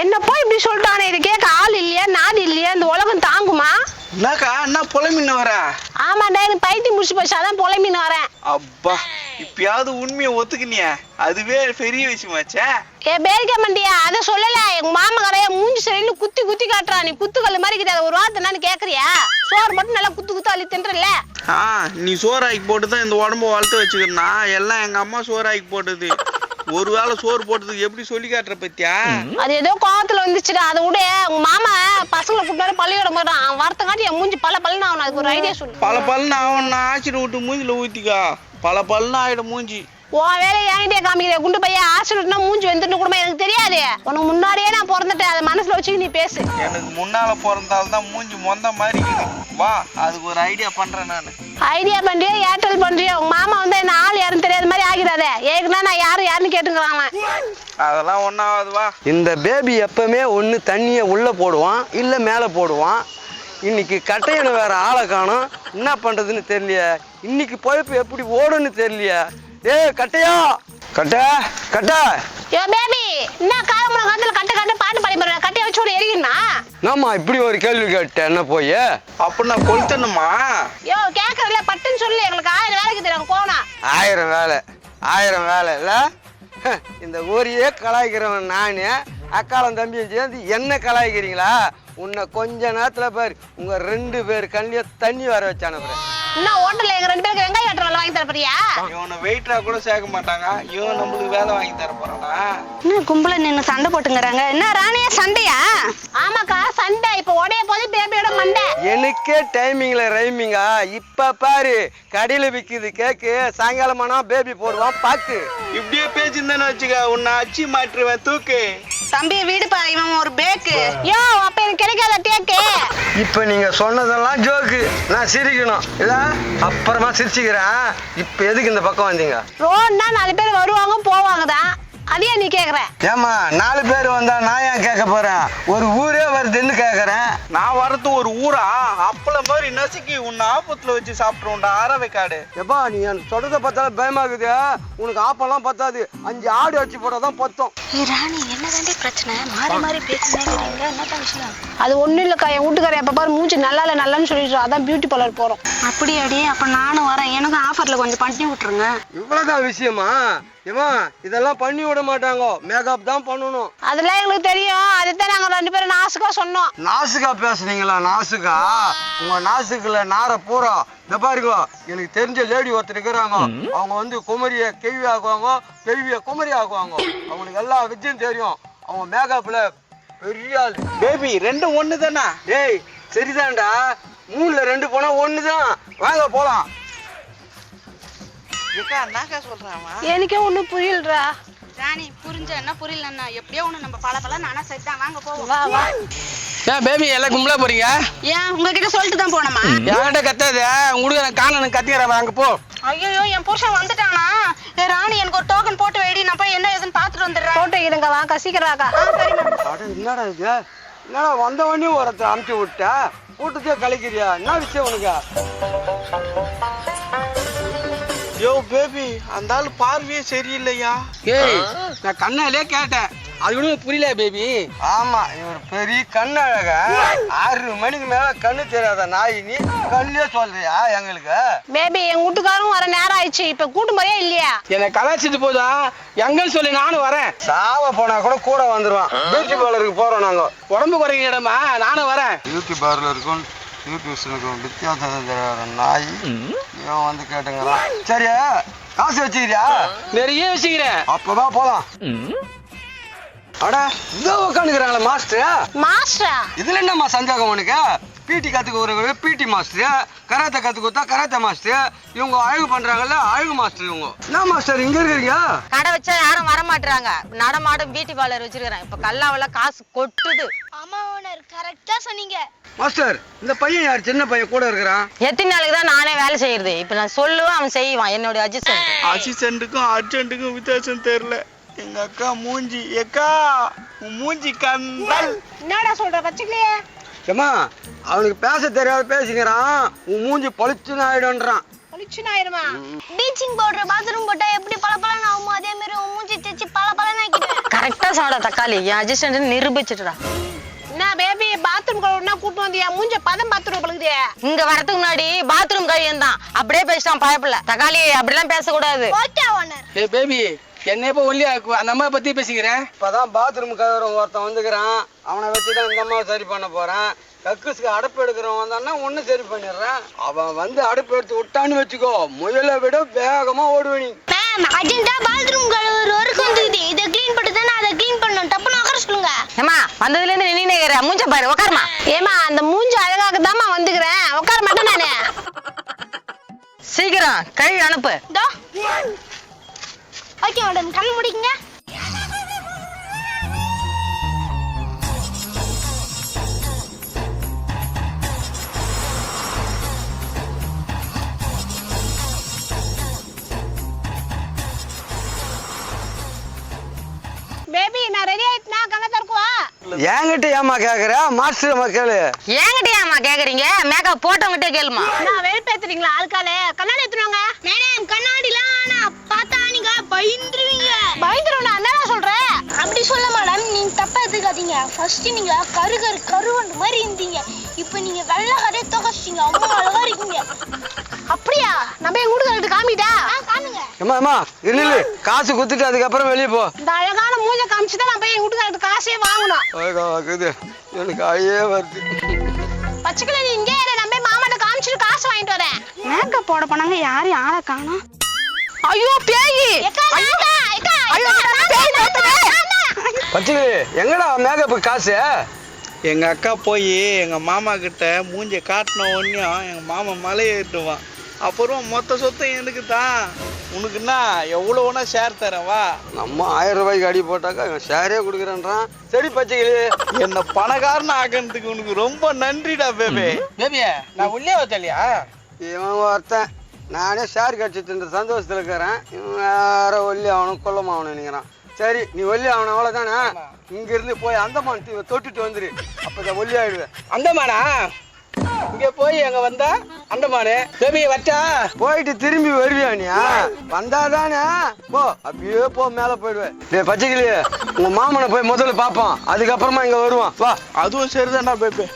என்ன போய் இப்படி சொல்லிட்டானே இது கேட்க ஆள் இல்லையா? நாடு இல்லையா? இந்த உலகம் தாங்குமா? என்னக்கா என்ன புலமின்னு வர? ஆமாண்டா எனக்கு பைத்தியம் முடிச்சு போச்சு. அதான் புலம்பின்னு வரேன். அப்பா இப்பயாவது உண்மையை ஒத்துக்கினிய. அதுவே பெரிய விஷயமாச்சே ஏ பேரிக்க மண்டியா? அதை சொல்லல. எங்க மாமா கரைய மூஞ்சி சரின்னு குத்தி குத்தி காட்டுறா நீ குத்துக்கல் மாதிரி அதை ஒரு வார்த்தை என்னன்னு கேக்குறியா? சோறு மட்டும் நல்லா குத்து குத்து அள்ளி தின்றல ஆ நீ சோறாக்கி போட்டு தான் இந்த உடம்ப வளர்த்து வச்சுக்கிறனா? எல்லாம் எங்க அம்மா சோறாக்கி போட்டது. ஒருவேளை சோறு போட்டதுக்கு எப்படி சொல்லி காட்டுற பத்தியா? அது ஏதோ கோவத்துல வந்துச்சுடா அதை விட. உங்க மாமா பசங்களை கூப்பிட்டாரு பள்ளியோட போயிடான் அவன் வரத்தங்காட்டி என் மூஞ்சி பல பல்லுன்னு அவன் அதுக்கு ஒரு ஐடியா சொல்லு. பல பல்லுன்னு அவன் நான் ஆசிட் விட்டு மூஞ்சில ஊத்திக்கா. பல பல்லுன்னு ஆயிடும் மூஞ்சி. உன் வேலையை என்கிட்டயே காமிக்கிற. குண்டு பையன் ஆசிரியர்னா மூஞ்சி வந்துட்டு கூட எனக்கு தெரியாது. உனக்கு முன்னாடியே நான் பிறந்துட்டேன். அதை மனசுல வச்சு நீ பேசு. எனக்கு முன்னால பிறந்தால்தான் தான் மூஞ்சி மொந்த மாதிரி வா அதுக்கு ஒரு ஐடியா பண்றேன் நான். ஐடியா பண்றியோ ஏர்டெல் பண்றியோ? உங்க மாமா வந்து என்ன ஆள் யாரும் தெரியாத மாதிரி ஆகிடாத. ஏற்கனவே நான் யாரு யாருன்னு கேட்டுக்கிறான் அவன். அதெல்லாம் ஒன்றாவது வா. இந்த பேபி எப்பவுமே ஒன்று தண்ணியை உள்ளே போடுவான் இல்லை மேலே போடுவான். இன்னைக்கு கட்டையனை வேற ஆளை காணோம். என்ன பண்ணுறதுன்னு தெரியலையே. இன்னைக்கு பொழப்பு எப்படி ஓடுன்னு தெரியலையே. ஏய் கட்டையா? கட்டை கட்டை. யோ பேபி என்ன காலமுறை காலத்துல கட்ட கட்ட பாட்டு பாடி போற நாமா இப்படி ஒரு கேள்வி கேட்டேன் என்ன போய்? அப்ப நான் கொளுத்தணுமா? யோ கேக்குறதுல பட்டுன்னு சொல்லு. எங்களுக்கு ஆயிரம் வேலைக்கு தெரியும். போனா. ஆயிரம் வேலை. ஆயிரம் வேலை இல்லை? இந்த ஊரையே கலாய்க்கிறவன் நான். அக்காலம் தம்பியும் சேர்ந்து என்ன கலாய்க்கிறீங்களா? உன்னை கொஞ்ச நேரத்தில் பாரு. உங்கள் ரெண்டு பேர் கண்ணிலே தண்ணி வர வச்சு அனுப்புறேன் இன்னும் ஹோட்டல்ல எங்க ரெண்டு பேருக்கு வெங்காயம் வெட்டுறோம் வாங்கி தர போறியா? இவனை வெயிட்டரா கூட சேர்க்க மாட்டாங்க. இவன் நம்மளுக்கு வேலை வாங்கி தர போறானா? என்ன கும்பல நின்னு சண்டை போட்டுங்கறாங்க? என்ன ராணியா சண்டையா? எனக்கே டைமிங்ல ரைமிங்கா இப்ப பாரு கடையில விக்குது கேக்கு சாயங்காலமானா பேபி போடுவான் பாக்கு. இப்படியே பேச்சிருந்தேன்னு வச்சுக்க உன்னை அச்சி மாற்றுவேன் தூக்கு. தம்பி வீடுப்பா இவன் ஒரு பேக்கு யோ அப்ப எனக்கு கிடைக்காத டேக்கு இப்ப நீங்க சொன்னதெல்லாம் ஜோக்கு நான் சிரிக்கணும். இல்ல? அப்புறமா சிரிச்சுக்கிறேன். இப்ப எதுக்கு இந்த பக்கம் வந்தீங்க? ரோட்னா நாலு பேர் வருவாங்க போவாங்க தான் அதையே நீ கேக்குற? ஏமா நாலு பேர் வந்தா நான் ஏன் கேட்க போறேன்? ஒரு ஊரே வருதுன்னு கேக்குறேன். நான் வரது ஒரு ஊரா? அப்பள மாதிரி நசுக்கி உன்னை ஆபத்துல வச்சு சாப்பிட்டுருவோம்டா ஆரவை காடு எப்பா நீ என் சொல்றத பார்த்தாலும் பயமாக்குது உனக்கு ஆப்பெல்லாம் பத்தாது. அஞ்சு ஆடு அடிச்சு போட்டாதான் பத்தும். ஏய் ராணி என்னதாண்டி பிரச்சனை? மாறி மாறி பேசுனேங்கிறீங்க என்னதான் விஷயம்? அது ஒண்ணும் இல்லக்கா என் வீட்டுக்கார எப்ப பாரு மூஞ்சி நல்லா இல்ல நல்லான்னு சொல்லிட்டு அதான் பியூட்டி பார்லர் போறோம். அப்படியாடி அப்ப நானும் வரேன். எனக்கும் ஆஃபர்ல கொஞ்சம் பண்ணி விட்டுருங்க. இவ்வளவுதான் விஷயமா? ஏமா இதெல்லாம் பண்ணி விட மாட்டாங்க. மேக்கப் தான் பண்ணணும். அதெல்லாம் எங்களுக்கு தெரியும். அதுதான் நாங்க ரெண்டு பேரும் நாசுக்கா சொன்னோம். நாசுக்கா பேசுனீங்களா? நாசுக்கா? உங்க நாசுக்குல நார பூரா. இந்த பாருங்க எனக்கு தெரிஞ்ச லேடி ஒருத்தர் இருக்கிறாங்க. அவங்க வந்து குமரிய கேள்வி ஆக்குவாங்க கேள்விய குமரி ஆக்குவாங்க. அவங்களுக்கு எல்லா வித்தியும் தெரியும். அவங்க மேக்கப்ல பெரிய ஆளு. பேபி ரெண்டும் ஒண்ணு தானே டேய் சரிதான்டா. மூணுல ரெண்டு போனா ஒண்ணுதான். வாங்க போலாம். ஏக்கா என்னக்கா சொல்றாமா எனக்கே ஒண்ணும் புரியலடா. ராணி புரிஞ்ச என்ன புரியலன்னா எப்படியோ ஒண்ணு நம்ம பல பல நானா சரிதான் வாங்க போவோம். வா வா. ஏன் பேபி எல்லாம் கும்பலா போறீங்க? ஏன் உங்ககிட்ட சொல்லிட்டு தான் போனோமா? என்கிட்ட கத்தாது? உங்களுக்கு நான் காணணும் கத்திக்கிறேன் அங்க போ. ஐயோ என் புருஷன் வந்துட்டானா? ஏ ராணி எனக்கு ஒரு டோக்கன் போட்டு வைடி நான் போய் என்ன ஏதுன்னு பாத்துட்டு வந்துடுறேன். போட்டோ இருங்க வாக்கா சீக்கிரம் வாக்கா அட என்னடா இது? என்னடா வந்த உடனே ஒருத்தர் அமுச்சு விட்ட? கூட்டத்தையே கழிக்கிறியா? என்ன விஷயம் உனக்கு? யோ பேபி அந்த ஆளு பார்வையே சரியில்லையா? ஏய் நான் கண்ணாலே கேட்டேன். அது கூட புரியல பேபி ஆமா இவர் பெரிய கண்ணு அழக ஆறு மணிக்கு மேல கண்ணு தெரியாத நாய் நீ கண்ணே சொல்றியா எங்களுக்கு? பேபி எங்க வீட்டுக்காரும் வர நேரம் ஆயிடுச்சு. இப்ப கூட்டு முறையே இல்லையா? என்னை கலாச்சிட்டு போதா? எங்கன்னு சொல்லி நானும் வரேன். சாவ போனா கூட கூட வந்துருவான். பியூட்டி பார்லருக்கு போறோம் நாங்க. உடம்பு குறைங்க இடமா? நானும் வரேன். பியூட்டி பார்லருக்கும் பியூட்டிஷனுக்கும் வித்தியாசம் நாய். இவன் வந்து கேட்டுங்கிறான் சரி காசு வச்சுக்கிறியா? நிறைய வச்சுக்கிறேன். அப்பதான் போலாம். அட இதோ உட்காந்துக்கிறாங்களே மாஸ்டர்? மாஸ்டரா? இதுல என்னம்மா சந்தேகம் உனக்கு? பிடி கத்துக்க ஒரு பிடி மாஸ்டர். கராத்தே கத்து கொடுத்தா கராத்தே மாஸ்டர். இவங்க அழகு பண்றாங்கல்ல அழகு மாஸ்டர் இவங்க. என்ன மாஸ்டர் இங்க இருக்கிறீங்க? கடை வச்சா யாரும் வர மாட்டாங்க நடமாடும் பியூட்டி பார்லர் வச்சிருக்கிறேன் இப்ப கல்லாவெல்லாம் காசு கொட்டுது. ஆமா ஓனர் கரெக்டா சொன்னீங்க. மாஸ்டர் இந்த பையன் யார்? சின்ன பையன் கூட இருக்கிறான். எத்தனை நாளைக்கு தான் நானே வேலை செய்யறது? இப்ப நான் சொல்லுவேன் அவன் செய்வான். என்னோட அட்ஜஸ்ட் அசிஸ்டண்ட்டுக்கும் அர்ஜென்ட்டுக்கும் வித்தியாசம் தெரியல. எங்க அக்கா மூஞ்சி எக்கா உன் மூஞ்சி கண்டல் என்னடா சொல்ற பச்சைக்கிளியே ஏம்மா அவனுக்கு பேச தெரியாத பேசிக்கிறான். உன் மூஞ்சி பளிச்சுன்னு ஆயிடும்ன்றான். பளிச்சுன்னு ஆயிருமா ப்ளீச்சிங் பவுடர் பாத்ரூம் போட்டா எப்படி பல பலன் ஆகுமோ அதே மாதிரி உன் மூஞ்சி தேய்ச்சி பல பலன் ஆக்கிட்டேன் கரெக்டா சொன்னடா தக்காளி. என் அசிஸ்டன்ட் நிரூபிச்சிட்டுடா. என்ன பேபி பாத்ரூம் பழுகுதே இங்க வரதுக்கு முன்னாடி பாத்ரூம் கழியன் தான் அப்படியே பேசிட்டான் பயப்பில்ல தக்காளி அப்படிலாம் பேசக்கூடாது. ஓகே ஓனர் பேபி என்ன இப்போ இருக்கு. அந்த அம்மா பத்தி பேசிக்கிறேன். இப்பதான் பாத்ரூம் கழுவுறவன் ஒருத்தன் வந்துக்கிறான். அவனை வச்சு தான் இந்த அம்மாவை சரி பண்ண போறேன். கக்குஸ்க்கு அடுப்பு எடுக்கிறவன் வந்தான்னா ஒன்னும் சரி பண்ணிடுறேன். அவன் வந்து அடுப்பு எடுத்து விட்டான்னு வச்சுக்கோ. முயலை விட வேகமா ஓடுவனி அர்ஜென்ட்டா பாத்ரூம் கழுவுற ஒர்க் வந்துக்குது இதை க்ளீன் பண்ணிட்டு தானே அதை க்ளீன் பண்ணணும். டப்புன்னு உட்கார சொல்லுங்க. ஏமா வந்ததுல இருந்து நின்னுக்கிற மூஞ்ச பாரு உட்காருமா ஏமா அந்த மூஞ்சி அழகாக தாம்மா வந்துக்கிறேன். உட்கார மாட்டேன் நானு. சீக்கிரம் கழுவி அனுப்பு. ஓகே மேடம் கண் முடிக்குங்க. என்கிட்ட ஏமா கேக்குற? மாஸ்டர் மக்களு ஏங்கிட்டயாமா கேக்குறீங்க? மேக்கப் போட்டவங்கிட்டே கேளுமா நான் வெறுப்பேத்துறீங்களா? ஆளுக்காலே கண்ணாடி எடுத்துருவாங்க மேடம் கண்ணாடிலாம் பார்த்தா நீங்க பயந்துருவீங்க. பயந்துருவா என்ன சொல்றேன் அப்படி சொல்ல மேடம் நீங்க தப்பா எடுத்துக்காதீங்க. ஃபர்ஸ்ட் நீங்க கரு கரு கருவண்டு மாதிரி இருந்தீங்க. இப்போ நீங்க வெள்ளை கரையை தொகச்சிட்டீங்க. அவ்வளோ அழகா இருக்கீங்க. அப்படியா? நம்ம எங்க வீட்டுக்கு காமிட்டா? ஏமா ஏமா இல்ல காசு குத்துட்டு அதுக்கப்புறம் வெளியே போ. இந்த அழகான மூஞ்ச காமிச்சு தான் நான் போய் எங்க வீட்டுக்கு காசே வாங்கணும். ஆகுது எனக்கு அழையே வருது. பச்சைக்கிளி நீ இங்கே இரு, போய் மாமாட்ட காமிச்சிட்டு காசு வாங்கிட்டு வரேன். மேக்கப் போட போனாங்க யாரையும் ஆளை காணோம் ஐயோ பேயி. ஐயோ. பச்சைக்கிளி எங்கடா மேக்கப்பு காசு? எங்க அக்கா போய் எங்க மாமா கிட்ட மூஞ்ச காட்டின உடனேயும் எங்க மாமா மலை ஏறிட்டுவான் அப்புறம் மொத்த சொத்தை எனக்கு தான். உனக்குன்னா எவ்வளோ வேணா ஷேர் தரேன் வா. நம்ம ஆயிரம் ரூபாய்க்கு அடி போட்டாக்கா இவன் ஷேரே கொடுக்குறேன்றான். சரி பச்சைக்கிளி. என்ன பணக்காரன் ஆக்கிறதுக்கு உனக்கு ரொம்ப நன்றிடா பேபே. பேபியா நான் ஒல்லியா வச்சலையா இவன் ஒருத்தன். நானே ஷேர் கட்சிட்டு சந்தோஷத்துல இருக்கிறேன். இவன் வேற ஒல்லி அவனும் கொல்லமா அவனு நினைக்கிறான். சரி நீ ஒல்லி அவனை அவ்வளோதானே இங்க இருந்து போய் அந்தமான் தீவை தொட்டுட்டு வந்துரு. அப்பதான் ஒல்லி ஆயிடுவேன். அந்தமானா? இங்க போய் அங்க வந்தா அந்தமானு பேபி வச்சா? போயிட்டு திரும்பி வருவியா நீ? வந்தாதானே? போ அப்படியே போ மேல போயிடுவேன். டேய் பச்சைக்கிளி உங்க மாமனை போய் முதல்ல பார்ப்போம். அதுக்கப்புறமா இங்க வருவான் வா. அதுவும் சரிதான்டா பேபே.